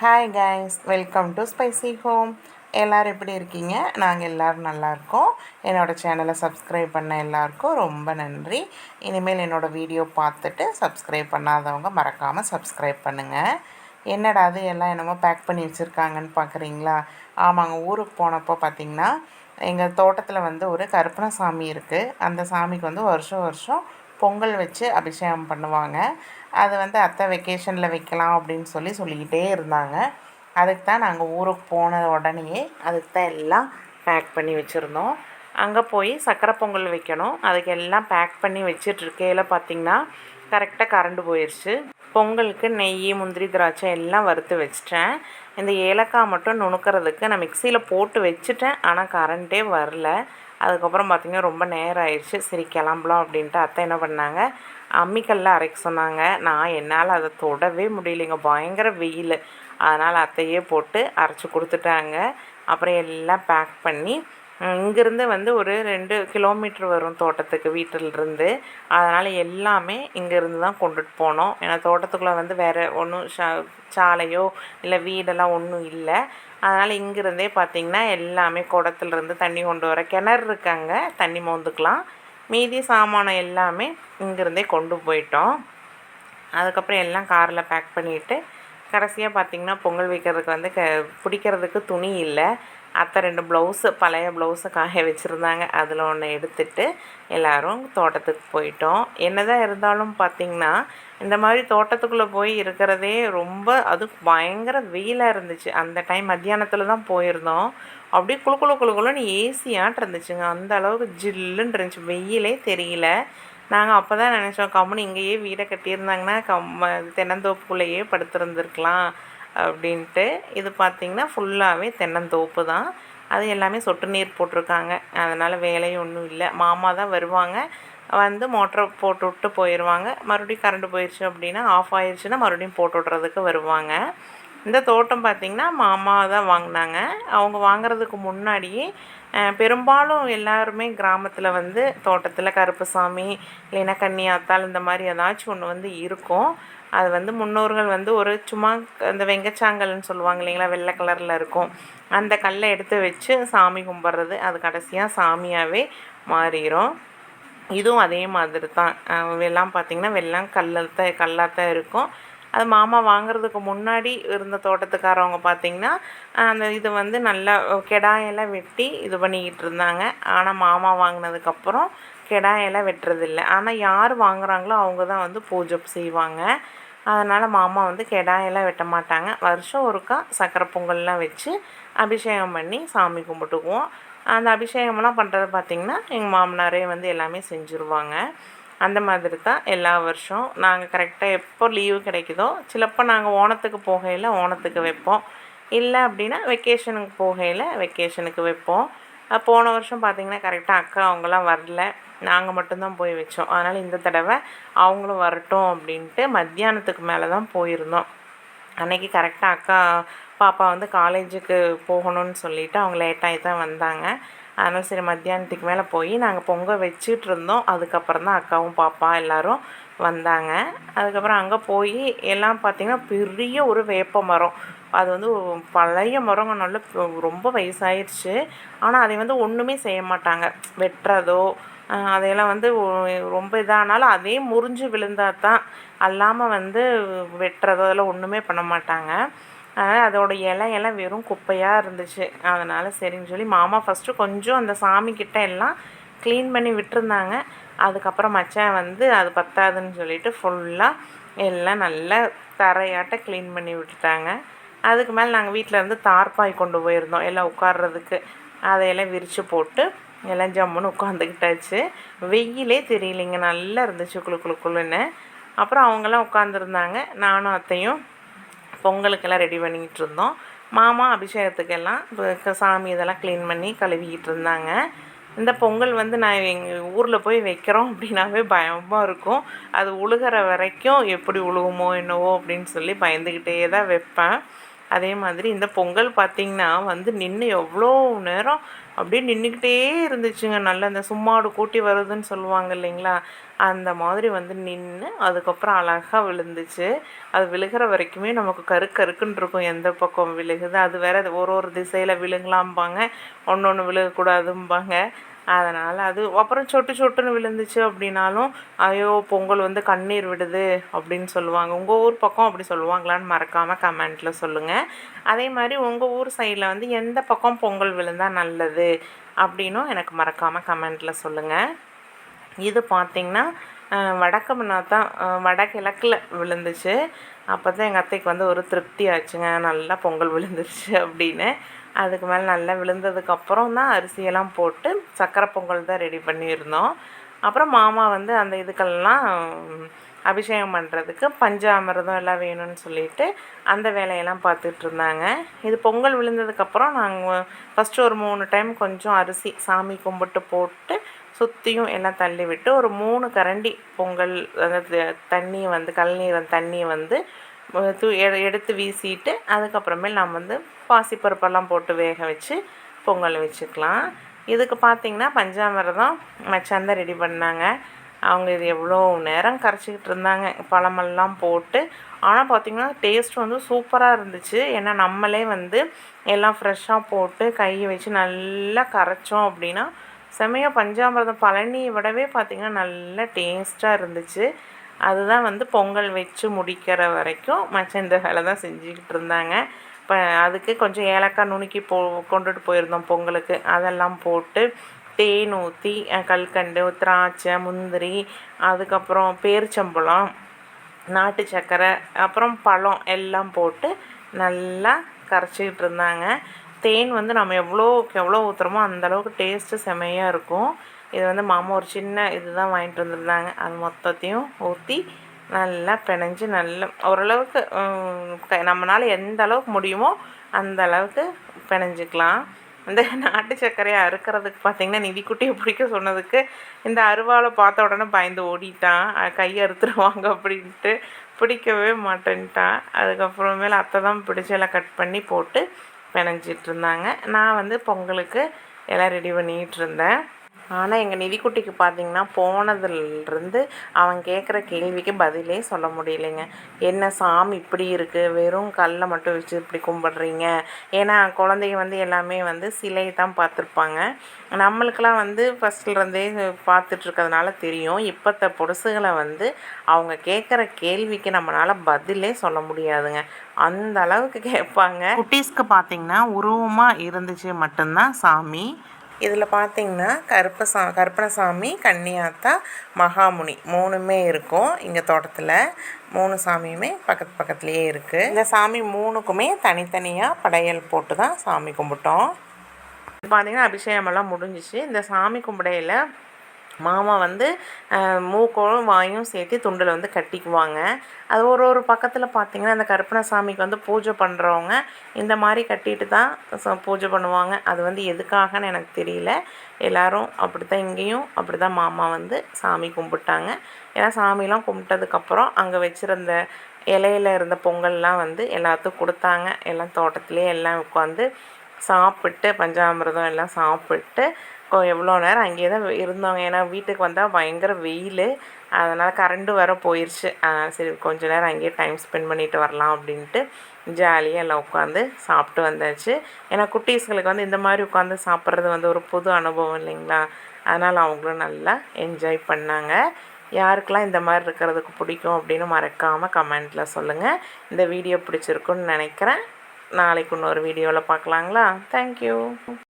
Hi guys welcome to spicy home எல்லோரும் எப்படி இருக்கீங்க? நாங்கள் எல்லோரும் நல்லாயிருக்கோம் என்னோடய சேனலை சப்ஸ்கிரைப் பண்ண எல்லாருக்கும் ரொம்ப நன்றி. இனிமேல் என்னோடய வீடியோ பார்த்துட்டு சப்ஸ்கிரைப் பண்ணாதவங்க மறக்காமல் சப்ஸ்கிரைப் பண்ணுங்கள் என்னடா அது? எல்லாம் என்னமோ பேக் பண்ணி வச்சுருக்காங்கன்னு பார்க்குறீங்களா ஆமாங்க ஊருக்கு போனப்போ பார்த்திங்கன்னா எங்கள் தோட்டத்தில் வந்து ஒரு கருப்பண சாமி இருக்குது அந்த சாமிக்கு வந்து வருஷம் வருஷம் பொங்கல் வச்சு அபிஷேகம் பண்ணுவாங்க. அது வந்து அத்தை வெக்கேஷனில் வைக்கலாம் அப்படின்னு சொல்லி சொல்லிக்கிட்டே இருந்தாங்க. அதுக்கு தான் நாங்கள் ஊருக்கு போன உடனேயே அதுக்கு தான் எல்லாம் பேக் பண்ணி வச்சுருந்தோம். அங்கே போய் சக்கரை பொங்கல் வைக்கணும். அதுக்கு எல்லாம் பேக் பண்ணி வச்சிட்ருக்கையில் பார்த்திங்கன்னா கரெக்டாக கரண்டு போயிடுச்சு பொங்கலுக்கு நெய் முந்திரி திராட்சை எல்லாம் வறுத்து வச்சிட்டேன். இந்த ஏலக்காய் மட்டும் நுணுக்கிறதுக்கு நான் மிக்சியில் போட்டு வச்சுட்டேன். ஆனால் கரண்ட்டே வரல. அதுக்கப்புறம் பார்த்திங்கன்னா ரொம்ப நேரம் ஆயிடுச்சு சரி கிளம்பலாம் அப்படின்ட்டு அத்தை என்ன பண்ணாங்க? அம்மிக்கல்ல அரைக்க சொன்னாங்க. நான் என்னால் அதை தொடவே முடியலைங்க. பயங்கர வெயில். அதனால் அத்தையே போட்டு அரைச்சி கொடுத்துட்டாங்க. அப்புறம் எல்லாம் பேக் பண்ணி இங்கேருந்து வந்து ஒரு ரெண்டு கிலோமீட்ரு வரும் தோட்டத்துக்கு வீட்டிலிருந்து. அதனால் எல்லாமே இங்கேருந்து தான் கொண்டுட்டு போனோம். ஏன்னா தோட்டத்துக்குள்ளே வந்து வேறு ஒன்றும் ஷா சாலையோ இல்லை வீடெல்லாம் ஒன்றும் இல்லை. அதனால் இங்கேருந்தே பார்த்திங்கன்னா எல்லாமே குடத்துலேருந்து தண்ணி கொண்டு வர கிணறு இருக்காங்க. தண்ணி மோந்துக்கலாம். மீதி சாமானம் எல்லாமே இங்கேருந்தே கொண்டு போயிட்டோம். அதுக்கப்புறம் எல்லாம் காரில் பேக் பண்ணிவிட்டு கடைசியாக பார்த்திங்கன்னா பொங்கல் வைக்கிறதுக்கு வந்து க பிடிக்கிறதுக்கு துணி இல்லை. அத்தை ரெண்டு ப்ளவுஸு பழைய ப்ளவுஸை காய வச்சுருந்தாங்க. அதில் ஒன்று எடுத்துட்டு எல்லோரும் தோட்டத்துக்கு போயிட்டோம். என்ன தான் இருந்தாலும் பார்த்திங்கன்னா இந்த மாதிரி தோட்டத்துக்குள்ளே போய் இருக்கிறதே ரொம்ப அது பயங்கர வெயிலாக இருந்துச்சு. அந்த டைம் மத்தியானத்தில் தான் போயிருந்தோம். அப்படியே குழு குழு குழு குழுன்னு ஏசியாட்டு இருந்துச்சுங்க. அந்த அளவுக்கு ஜில்லுன்னு இருந்துச்சு. வெயிலே தெரியல. நாங்கள் அப்போ தான் நினச்சோம் கம்முன்னு இங்கேயே வீடை கட்டியிருந்தாங்கன்னா கம் தென்னந்தோப்புக்குள்ளேயே படுத்திருந்துருக்கலாம். அப்படின்ட்டு இது பார்த்திங்கன்னா ஃபுல்லாகவே தென்னந்தோப்பு தான். அது எல்லாமே சொட்டு நீர் போட்டிருக்காங்க. அதனால் வேலையும் ஒன்றும் இல்லை. மாமா தான் வருவாங்க. வந்து மோட்டரை போட்டு விட்டு போயிடுவாங்க. மறுபடியும் கரண்ட் போயிடுச்சு அப்படின்னா ஆஃப் ஆயிடுச்சுன்னா மறுபடியும் போட்டு விட்றதுக்கு வருவாங்க. இந்த தோட்டம் பார்த்திங்கன்னா மாமா தான் வாங்கினாங்க. அவங்க வாங்குறதுக்கு முன்னாடியே பெரும்பாலும் எல்லாருமே கிராமத்தில் வந்து தோட்டத்தில் கருப்புசாமி இல்லைன்னா கன்னியாத்தால் இந்த மாதிரி ஏதாச்சும் ஒன்று வந்து இருக்கும். அது வந்து முன்னோர்கள் வந்து ஒரு சும்மா அந்த வெங்கச்சாங்கல்னு சொல்லுவாங்க இல்லைங்களா வெள்ளை கலரில் இருக்கும். அந்த கல்லை எடுத்து வச்சு சாமி கும்பிட்றது. அது கடைசியாக சாமியாகவே மாறிடும் இதுவும் அதே மாதிரி தான் எல்லாம் பார்த்திங்கன்னா வெள்ளம் கல்லில் தான் கல்லாக தான் இருக்கும். அது மாமா வாங்குறதுக்கு முன்னாடி இருந்த தோட்டத்துக்காரவங்க பார்த்திங்கன்னா அந்த இது வந்து நல்லா கெடாயெல்லாம் வெட்டி இது பண்ணிக்கிட்டு இருந்தாங்க. ஆனால் மாமா வாங்கினதுக்கப்புறம் கெடாயெல்லாம் வெட்டுறதில்ல. ஆனால் யார் வாங்குறாங்களோ அவங்க தான் வந்து பூஜை செய்வாங்க. அதனால் மாமா வந்து கெடாயெல்லாம் வெட்ட மாட்டாங்க. வருஷம் ஒருக்கா சக்கரை பொங்கல்லாம் வச்சு அபிஷேகம் பண்ணி சாமி கும்பிட்டுக்குவோம். அந்த அபிஷேகம்லாம் பண்ணுறது பார்த்திங்கன்னா எங்கள் மாமனாரே வந்து எல்லாமே செஞ்சுருவாங்க. அந்த மாதிரி தான் எல்லா வருஷம். நாங்கள் கரெக்டாக எப்போ லீவு கிடைக்குதோ சிலப்போ நாங்கள் ஓணத்துக்கு போகையில் ஓணத்துக்கு வைப்போம். இல்லை அப்படின்னா வெக்கேஷனுக்கு போகையில் வெக்கேஷனுக்கு வைப்போம். போன வருஷம் பார்த்திங்கன்னா கரெக்டாக அக்கா அவங்களாம் வரல. நாங்கள் மட்டும்தான் போய் வச்சோம். அதனால் இந்த தடவை அவங்களும் வரட்டும் அப்படின்ட்டு மத்தியானத்துக்கு மேலே தான் போயிருந்தோம் அன்றைக்கி கரெக்டாக அக்கா பாப்பா வந்து காலேஜுக்கு போகணும்னு சொல்லிவிட்டு அவங்க லேட்டாகி தான் வந்தாங்க. அதனால் சரி மத்தியானத்துக்கு மேலே போய் நாங்கள் பொங்கல் வச்சுட்டு இருந்தோம் அதுக்கப்புறம் தான் அக்காவும் பாப்பா எல்லோரும் வந்தாங்க. அதுக்கப்புறம் அங்கே போய் எல்லாம் பார்த்திங்கன்னா பெரிய ஒரு வேப்ப மரம். அது வந்து பழைய மரங்க நல்ல ரொம்ப வயசாயிடுச்சு ஆனால் அதை வந்து ஒன்றுமே செய்ய மாட்டாங்க. வெட்டுறதோ அதையெல்லாம் வந்து ரொம்ப இதானாலும் அதே முறிஞ்சு விழுந்தால் தான் அல்லாமல் வந்து வெட்டுறதோ அதெல்லாம் ஒன்றுமே பண்ண மாட்டாங்க. அதனால் அதோட இலையெல்லாம் வெறும் குப்பையாக இருந்துச்சு. அதனால் சரின்னு சொல்லி மாமா ஃபஸ்ட்டு கொஞ்சம் அந்த சாமிக்கிட்ட எல்லாம் க்ளீன் பண்ணி விட்டுருந்தாங்க. அதுக்கப்புறம் மச்சான் வந்து அது பத்தாதுன்னு சொல்லிட்டு ஃபுல்லாக எல்லாம் நல்லா தரையாட்ட க்ளீன் பண்ணி விட்டுட்டாங்க. அதுக்கு மேலே நாங்கள் வீட்டில் இருந்து தார்பாய் கொண்டு போயிருந்தோம். எல்லாம் உட்கார்றதுக்கு. அதையெல்லாம் விரித்து போட்டு எல்லாம் ஜம்முன்னு உட்காந்துக்கிட்டாச்சு வெயிலே தெரியலைங்க. நல்லா இருந்துச்சு. குழு குழு குழுன்னு அப்புறம் அவங்கெல்லாம் உட்காந்துருந்தாங்க நானும் அத்தையும் பொங்கலுக்கெல்லாம் ரெடி பண்ணிக்கிட்டு இருந்தோம் மாமா அபிஷேகத்துக்கெல்லாம் சாமி இதெல்லாம் க்ளீன் பண்ணி கழுவிக்கிட்டு இருந்தாங்க இந்த பொங்கல் வந்து நான் எங்கள் ஊரில் போய் வைக்கிறோம் அப்படின்னாவே பயமாக இருக்கும். அது உழுகிற வரைக்கும் எப்படி உழுகுமோ என்னவோ அப்படின்னு சொல்லி பயந்துக்கிட்டே தான் வைப்பேன். அதே மாதிரி இந்த பொங்கல் பார்த்திங்கன்னா வந்து நின்று எவ்வளோ நேரம் அப்படியே நின்றுக்கிட்டே இருந்துச்சுங்க. நல்லா இந்த சும்மாடு கூட்டி வருதுன்னு சொல்லுவாங்க இல்லைங்களா? அந்த மாதிரி வந்து நின்று அதுக்கப்புறம் அழகாக விழுந்துச்சு. அது விழுகிற வரைக்குமே நமக்கு கரு கருக்குன்னு இருக்கும். எந்த பக்கம் விழுகுது? அது வேற ஒரு ஒரு திசையில் விழுங்கலாம்பாங்க. ஒன்று ஒன்று விழுகக்கூடாதும்பாங்க. அதனால் அது அப்புறம் சொட்டு சொட்டுன்னு விழுந்துச்சு அப்படின்னாலும் ஐயோ பொங்கல் வந்து கண்ணீர் விடுது அப்படின்னு சொல்லுவாங்க. உங்கள் ஊர் பக்கம் அப்படி சொல்லுவாங்களான்னு மறக்காமல் கமெண்ட்டில் சொல்லுங்கள் அதே மாதிரி உங்கள் ஊர் சைடில் வந்து எந்த பக்கம் பொங்கல் விழுந்தால் நல்லது அப்படின்னும் எனக்கு மறக்காமல் கமெண்ட்டில் சொல்லுங்கள் இது பார்த்திங்கன்னா வடக்கு தான் வடகிழக்கில் விழுந்துச்சு. அப்போ தான் எங்கள் அத்தைக்கு வந்து ஒரு திருப்தி ஆச்சுங்க. நல்லா பொங்கல் விழுந்துருச்சு அப்படின்னு. அதுக்கு மேலே நல்லா விழுந்ததுக்கப்புறம் தான் அரிசியெல்லாம் போட்டு சக்கரை பொங்கல் தான் ரெடி பண்ணியிருந்தோம். அப்புறம் மாமா வந்து அந்த இதுக்கெல்லாம் அபிஷேகம் பண்ணுறதுக்கு பஞ்சாமிரதம் எல்லாம் வேணும்னு சொல்லிட்டு அந்த வேலையெல்லாம் பார்த்துட்ருந்தாங்க இது பொங்கல் விழுந்ததுக்கப்புறம் நாங்கள் ஃபஸ்ட்டு ஒரு மூணு டைம் கொஞ்சம் அரிசி சாமி கும்பிட்டு போட்டு சுற்றியும் எல்லாம் தள்ளி விட்டு ஒரு மூணு கரண்டி பொங்கல் அந்த தண்ணி வந்து கல்நீர் தண்ணி வந்து தூ எடுத்து வீசிட்டு அதுக்கப்புறமேல் நம்ம வந்து பாசிப்பருப்பெல்லாம் போட்டு வேக வச்சு பொங்கல் வச்சுக்கலாம். இதுக்கு பார்த்திங்கன்னா பஞ்சாமிரதம் மச்சான் ரெடி பண்ணாங்க. அவங்க இது எவ்வளோ நேரம் கரைச்சிக்கிட்டு இருந்தாங்க. பழமெல்லாம் போட்டு. ஆனால் பார்த்திங்கன்னா டேஸ்ட் வந்து சூப்பராக இருந்துச்சு. ஏன்னா நம்மளே வந்து எல்லாம் ஃப்ரெஷ்ஷாக போட்டு கையை வச்சு நல்லா கரைச்சோம் அப்படின்னா செமையாக பஞ்சாமிரதம் பழனியை விடவே பார்த்திங்கன்னா நல்லா டேஸ்ட்டாக இருந்துச்சு. அதுதான் வந்து பொங்கல் வச்சு முடிக்கிற வரைக்கும் மச்சம் இந்த வேலை தான் செஞ்சுக்கிட்டு இருந்தாங்க. இப்போ அதுக்கு கொஞ்சம் ஏலக்காய் நுணுக்கி போ கொண்டுட்டு போயிருந்தோம் பொங்கலுக்கு. அதெல்லாம் போட்டு தேன் ஊற்றி கல்கண்டு திராட்சை முந்திரி அதுக்கப்புறம் பேரிச்சம்பழம் நாட்டு சர்க்கரை அப்புறம் பழம் எல்லாம் போட்டு நல்லா கரைச்சிக்கிட்டு இருந்தாங்க. தேன் வந்து நம்ம எவ்வளோக்கு எவ்வளோ ஊற்றுறோமோ அந்தளவுக்கு டேஸ்ட்டு செமையாக இருக்கும். இது வந்து மாமா ஒரு சின்ன இது தான் வாங்கிட்டு வந்திருந்தாங்க. அது மொத்தத்தையும் ஊற்றி நல்லா பிணைஞ்சு நல்லா ஓரளவுக்கு நம்மளால் எந்த அளவுக்கு முடியுமோ அந்த அளவுக்கு பிணைஞ்சிக்கலாம். இந்த நாட்டு சர்க்கரையை அறுக்கிறதுக்கு பார்த்திங்கன்னா நிதிக்குட்டியை பிடிக்க சொன்னதுக்கு இந்த அருவாளை பார்த்த உடனே பயந்து ஓடிட்டான். கையை அறுத்துருவாங்க அப்படின்ட்டு பிடிக்கவே மாட்டேன்ட்டான். அதுக்கப்புறமேல அத்தை தான் பிடிச்சி எல்லாம் கட் பண்ணி போட்டு பிணைஞ்சிட்டு இருந்தாங்க. நான் வந்து பொங்கலுக்கு எல்லாம் ரெடி பண்ணிகிட்டு இருந்தேன். ஆனால் எங்கள் நிதிக்குட்டிக்கு பார்த்திங்கன்னா போனதுலேருந்து அவன் கேட்குற கேள்விக்கு பதிலே சொல்ல முடியலைங்க. என்ன சாமி இப்படி இருக்குது வெறும் கல்லை மட்டும் வச்சு இப்படி கும்பிட்றீங்க? ஏன்னா குழந்தைங்க வந்து எல்லாமே வந்து சிலையை தான் பார்த்துருப்பாங்க. நம்மளுக்கெல்லாம் வந்து ஃபஸ்ட்லேருந்தே பார்த்துட்ருக்கிறதுனால தெரியும். இப்போத்த பொடுசுகளை வந்து அவங்க கேட்குற கேள்விக்கு நம்மளால் பதிலே சொல்ல முடியாதுங்க. அந்த அளவுக்கு கேட்பாங்க குட்டீஸ்க்கு பார்த்திங்கன்னா உருவமாக இருந்துச்சு மட்டும்தான் சாமி. இதில் பார்த்திங்கன்னா கருப்ப சா கருப்பணசாமி கன்னியாத்தா மகாமுனி மூணுமே இருக்கும் இங்கே தோட்டத்தில். மூணு சாமியுமே பக்கத்து பக்கத்துலேயே இருக்குது இந்த சாமி மூணுக்குமே தனித்தனியாக படையல் போட்டு தான் சாமி கும்பிட்டோம். பார்த்திங்கன்னா அபிஷேகமெல்லாம் முடிஞ்சிச்சு. இந்த சாமி கும்பிடையில் மாமா வந்து மூக்கோளும் வாயும் சேர்த்து துண்டில் வந்து கட்டிக்குவாங்க. அது ஒரு ஒரு பக்கத்தில் பார்த்திங்கன்னா அந்த கருப்பணசாமிக்கு வந்து பூஜை பண்ணுறவங்க இந்த மாதிரி கட்டிட்டு தான் பூஜை பண்ணுவாங்க. அது வந்து எதுக்காகன்னு எனக்கு தெரியல. எல்லோரும் அப்படி தான் இங்கேயும் அப்படி தான் மாமா வந்து சாமி கும்பிட்டாங்க. ஏன்னா சாமிலாம் கும்பிட்டதுக்கப்புறம் அங்கே வச்சுருந்த இலையில இருந்த பொங்கல்லாம் வந்து எல்லாத்துக்கும் கொடுத்தாங்க. எல்லாம் தோட்டத்துலேயே எல்லாம் உட்காந்து சாப்பிட்டு பஞ்சாமிரதம் எல்லாம் சாப்பிட்டு எவ்வளோ நேரம் அங்கேயே தான் இருந்தோங்க ஏன்னா வீட்டுக்கு வந்தால் பயங்கர வெயில். அதனால் கரண்ட்டு வர போயிடுச்சு சரி கொஞ்ச நேரம் அங்கேயே டைம் ஸ்பெண்ட் பண்ணிட்டு வரலாம் அப்படின்ட்டு ஜாலியாக எல்லாம் உட்காந்து சாப்பிட்டு வந்தாச்சு. ஏன்னா குட்டீஸ்களுக்கு வந்து இந்த மாதிரி உட்காந்து சாப்பிட்றது வந்து ஒரு புது அனுபவம் இல்லைங்களா? அதனால் அவங்களும் நல்லா என்ஜாய் பண்ணாங்க. யாருக்கெல்லாம் இந்த மாதிரி இருக்கிறதுக்கு பிடிக்கும் அப்படின்னு மறக்காமல் கமெண்ட்டில் சொல்லுங்கள் இந்த வீடியோ பிடிச்சிருக்குன்னு நினைக்கிறேன். நாளைக்கு இன்னொரு வீடியோவில் பார்க்கலாங்களா? தேங்க்யூ